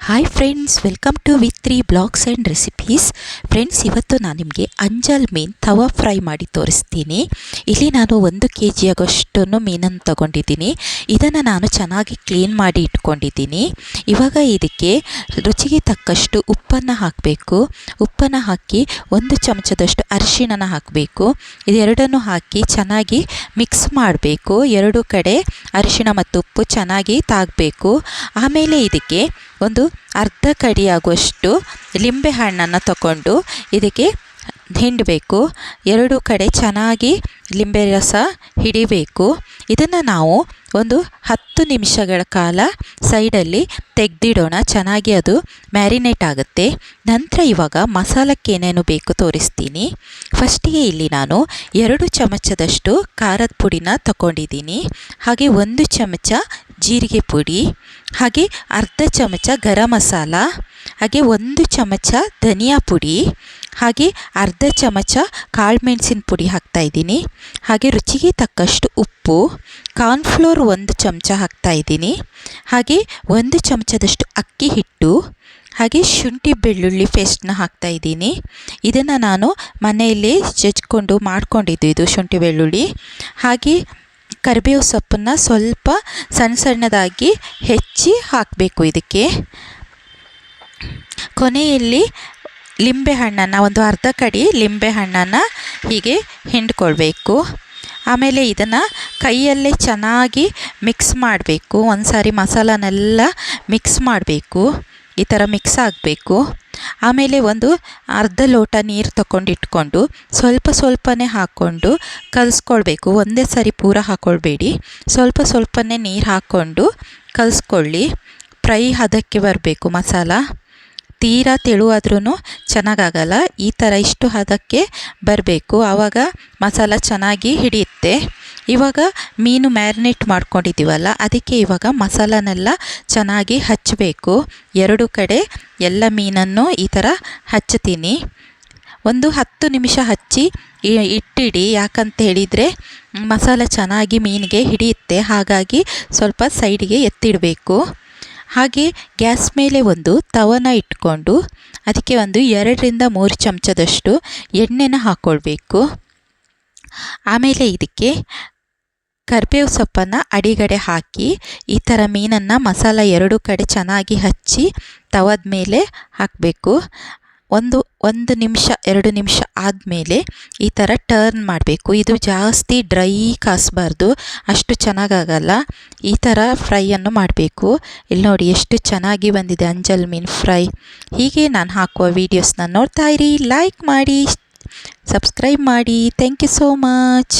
Hi friends welcome to with three blogs and recipes friends ಇವತ್ತು ನಾನು ನಿಮಗೆ ಅಂಜಲ್ ಮೀನು ತವಾ ಫ್ರೈ ಮಾಡಿ ತೋರಿಸ್ತೀನಿ. ಇಲ್ಲಿ ನಾನು ಒಂದು ಕೆ ಜಿ ಆಗೋಷ್ಟನ್ನು ಮೀನನ್ನು ತಗೊಂಡಿದ್ದೀನಿ. ಇದನ್ನು ನಾನು ಚೆನ್ನಾಗಿ ಕ್ಲೀನ್ ಮಾಡಿ ಇಟ್ಕೊಂಡಿದ್ದೀನಿ. ಇವಾಗ ಇದಕ್ಕೆ ರುಚಿಗೆ ತಕ್ಕಷ್ಟು ಉಪ್ಪನ್ನು ಹಾಕಬೇಕು. ಉಪ್ಪನ್ನು ಹಾಕಿ ಒಂದು ಚಮಚದಷ್ಟು ಅರಿಶಿಣನ ಹಾಕಬೇಕು. ಇದೆರಡನ್ನು ಹಾಕಿ ಚೆನ್ನಾಗಿ ಮಿಕ್ಸ್ ಮಾಡಬೇಕು. ಎರಡು ಕಡೆ ಅರಿಶಿಣ ಮತ್ತು ಉಪ್ಪು ಚೆನ್ನಾಗಿ ತಾಗಬೇಕು. ಆಮೇಲೆ ಇದಕ್ಕೆ ಒಂದು ಅರ್ಧ ಕಡಿಯಾಗುವಷ್ಟು ಲಿಂಬೆ ಹಣ್ಣನ್ನು ತಗೊಂಡು ಇದಕ್ಕೆ ಹಿಂಡಬೇಕು. ಎರಡು ಕಡೆ ಚೆನ್ನಾಗಿ ಲಿಂಬೆ ರಸ ಹಿಡಿಬೇಕು. ಇದನ್ನು ನಾವು ಒಂದು ಹತ್ತು ನಿಮಿಷಗಳ ಕಾಲ ಸೈಡಲ್ಲಿ ತೆಗೆದಿಡೋಣ. ಚೆನ್ನಾಗಿ ಅದು ಮ್ಯಾರಿನೇಟ್ ಆಗುತ್ತೆ. ನಂತರ ಇವಾಗ ಮಸಾಲಕ್ಕೆ ಏನೇನು ಬೇಕು ತೋರಿಸ್ತೀನಿ. ಫಸ್ಟಿಗೆ ಇಲ್ಲಿ ನಾನು ಎರಡು ಚಮಚದಷ್ಟು ಖಾರದ ಪುಡಿನ ತಗೊಂಡಿದ್ದೀನಿ. ಹಾಗೆ ಒಂದು ಚಮಚ ಜೀರಿಗೆ ಪುಡಿ. ಹಾಗೆ ಅರ್ಧ ಚಮಚ ಗರಂ ಮಸಾಲ. ಹಾಗೆ ಒಂದು ಚಮಚ ಧನಿಯಾ ಪುಡಿ. ಹಾಗೆ ಅರ್ಧ ಚಮಚ ಕಾಳುಮೆಣಸಿನ ಪುಡಿ ಹಾಕ್ತಾಯಿದ್ದೀನಿ ಹಾಗೆ ರುಚಿಗೆ ತಕ್ಕಷ್ಟು ಉಪ್ಪು ಕಾರ್ನ್ಫ್ಲೋರ್ ಒಂದು ಚಮಚ ಹಾಕ್ತಾಯಿದ್ದೀನಿ ಹಾಗೆ ಒಂದು ಚಮಚದಷ್ಟು ಅಕ್ಕಿ ಹಿಟ್ಟು, ಹಾಗೆ ಶುಂಠಿ ಬೆಳ್ಳುಳ್ಳಿ ಪೇಸ್ಟ್ನ ಹಾಕ್ತಾಯಿದ್ದೀನಿ ಇದನ್ನು ನಾನು ಮನೆಯಲ್ಲಿ ಜಜ್ಕೊಂಡು ಮಾಡ್ಕೊಂಡಿದ್ದು ಇದು ಶುಂಠಿ ಬೆಳ್ಳುಳ್ಳಿ. ಹಾಗೆ ಕರಿಬೇವು ಸೊಪ್ಪನ್ನು ಸ್ವಲ್ಪ ಸಣ್ಣ ಸಣ್ಣದಾಗಿ ಹೆಚ್ಚಿ ಹಾಕಬೇಕು ಇದಕ್ಕೆ. ಕೊನೆಯಲ್ಲಿ ಲಿಂಬೆ ಹಣ್ಣನ್ನು ಒಂದು ಅರ್ಧ ಕಡಿ ಲಿಂಬೆ ಹಣ್ಣನ್ನು ಹೀಗೆ ಹಿಂಡ್ಕೊಳ್ಬೇಕು. ಆಮೇಲೆ ಇದನ್ನು ಕೈಯಲ್ಲೇ ಚೆನ್ನಾಗಿ ಮಿಕ್ಸ್ ಮಾಡಬೇಕು. ಒಂದು ಸಾರಿ ಮಸಾಲನೆಲ್ಲ ಮಿಕ್ಸ್ ಮಾಡಬೇಕು. ಈ ಥರ ಮಿಕ್ಸ್ ಆಗಬೇಕು. ಆಮೇಲೆ ಒಂದು ಅರ್ಧ ಲೋಟ ನೀರು ತಗೊಂಡಿಟ್ಕೊಂಡು ಸ್ವಲ್ಪ ಸ್ವಲ್ಪನೇ ಹಾಕ್ಕೊಂಡು ಕಲಿಸ್ಕೊಳ್ಬೇಕು. ಒಂದೇ ಸಾರಿ ಪೂರ ಹಾಕ್ಕೊಳ್ಬೇಡಿ ಸ್ವಲ್ಪ ಸ್ವಲ್ಪನೇ ನೀರು ಹಾಕ್ಕೊಂಡು ಕಲಿಸ್ಕೊಳ್ಳಿ. ಫ್ರೈ ಹದಕ್ಕೆ ಬರಬೇಕು ಮಸಾಲ. ತೀರಾ ತೆಳುವಾದ್ರೂ ಚೆನ್ನಾಗಾಗಲ್ಲ. ಈ ಥರ ಇಷ್ಟು ಹದಕ್ಕೆ ಬರಬೇಕು. ಆವಾಗ ಮಸಾಲ ಚೆನ್ನಾಗಿ ಹಿಡಿಯುತ್ತೆ. ಇವಾಗ ಮೀನು ಮ್ಯಾರಿನೇಟ್ ಮಾಡ್ಕೊಂಡಿದ್ದೀವಲ್ಲ, ಅದಕ್ಕೆ ಇವಾಗ ಮಸಾಲನೆಲ್ಲ ಚೆನ್ನಾಗಿ ಹಚ್ಚಬೇಕು ಎರಡು ಕಡೆ ಎಲ್ಲ ಮೀನನ್ನು ಈ ಥರ ಹಚ್ಚುತ್ತೀನಿ ಒಂದು ಹತ್ತು ನಿಮಿಷ ಹಚ್ಚಿ ಇಟ್ಟಿಡಿ. ಯಾಕಂತ ಹೇಳಿದರೆ ಮಸಾಲ ಚೆನ್ನಾಗಿ ಮೀನಿಗೆ ಹಿಡಿಯುತ್ತೆ. ಹಾಗಾಗಿ ಸ್ವಲ್ಪ ಸೈಡಿಗೆ ಎತ್ತಿಡಬೇಕು. ಹಾಗೆ ಗ್ಯಾಸ್ ಮೇಲೆ ಒಂದು ತವನ ಇಟ್ಕೊಂಡು ಅದಕ್ಕೆ ಒಂದು ಎರಡರಿಂದ ಮೂರು ಚಮಚದಷ್ಟು ಎಣ್ಣೆನ ಹಾಕ್ಕೊಳ್ಬೇಕು ಆಮೇಲೆ ಇದಕ್ಕೆ ಕರಿಬೇವು ಸೊಪ್ಪನ್ನು ಅಡಿಗಡೆ ಹಾಕಿ, ಈ ಥರ ಮೀನನ್ನು ಮಸಾಲ ಎರಡು ಕಡೆ ಚೆನ್ನಾಗಿ ಹಚ್ಚಿ ತವದ ಮೇಲೆ ಹಾಕಬೇಕು. ಒಂದು ಒಂದು ನಿಮಿಷ, ಎರಡು ನಿಮಿಷ ಆದಮೇಲೆ ಈ ಥರ ಟರ್ನ್ ಮಾಡಬೇಕು. ಇದು ಜಾಸ್ತಿ ಡ್ರೈ ಕಾಸಬಾರ್ದು. ಅಷ್ಟು ಚೆನ್ನಾಗಾಗಲ್ಲ. ಈ ಥರ ಫ್ರೈಯನ್ನು ಮಾಡಬೇಕು. ಇಲ್ಲಿ ನೋಡಿ ಎಷ್ಟು ಚೆನ್ನಾಗಿ ಬಂದಿದೆ ಅಂಜಲ್ ಮೀನು ಫ್ರೈ ಹೀಗೆ ನಾನು ಹಾಕುವ ವೀಡಿಯೋಸ್ನ ನೋಡ್ತಾ ಇರಿ. ಲೈಕ್ ಮಾಡಿ ಸಬ್ಸ್ಕ್ರೈಬ್ ಮಾಡಿ. Thank you so much